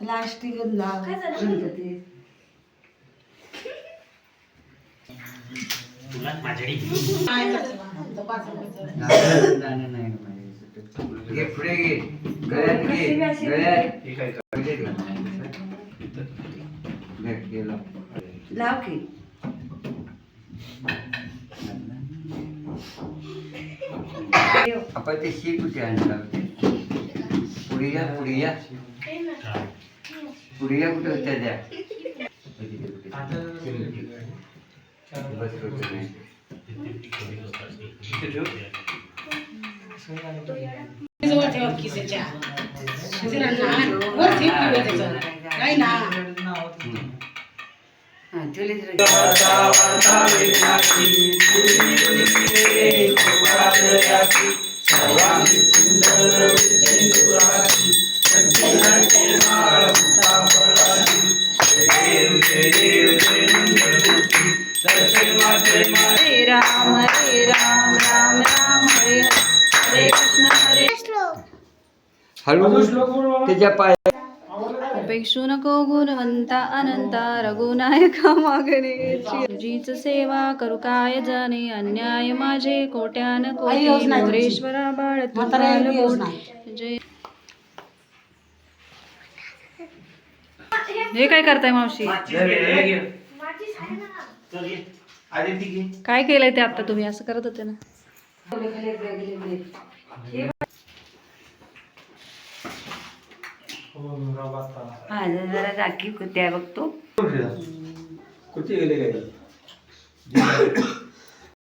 Plastic तुला माझ्याकडे घे. पुढे घे. गळ्यात घे. गळ्यात. घे, गेला. लाव. की. आपण ते शी कुठे आणलं पुढे या पुढे या. पुढे या कुठे होत्या त्या? हळू त्याच्या पाय अपेक्षू नको गुणवंता अनंता रघुनायका मागणे. तुझीच सेवा करू काय जाणे? अन्याय माझे कोट्यान आई कोटी योजना आहे तुमची. मोरेश्वरा बाळ. जय. हे काय करताय मावशी? काय केलंय ते आता तुम्ही? असं करत होते ना. माझं जरा राखी कुत्या बघतो. कुठे गेले? काय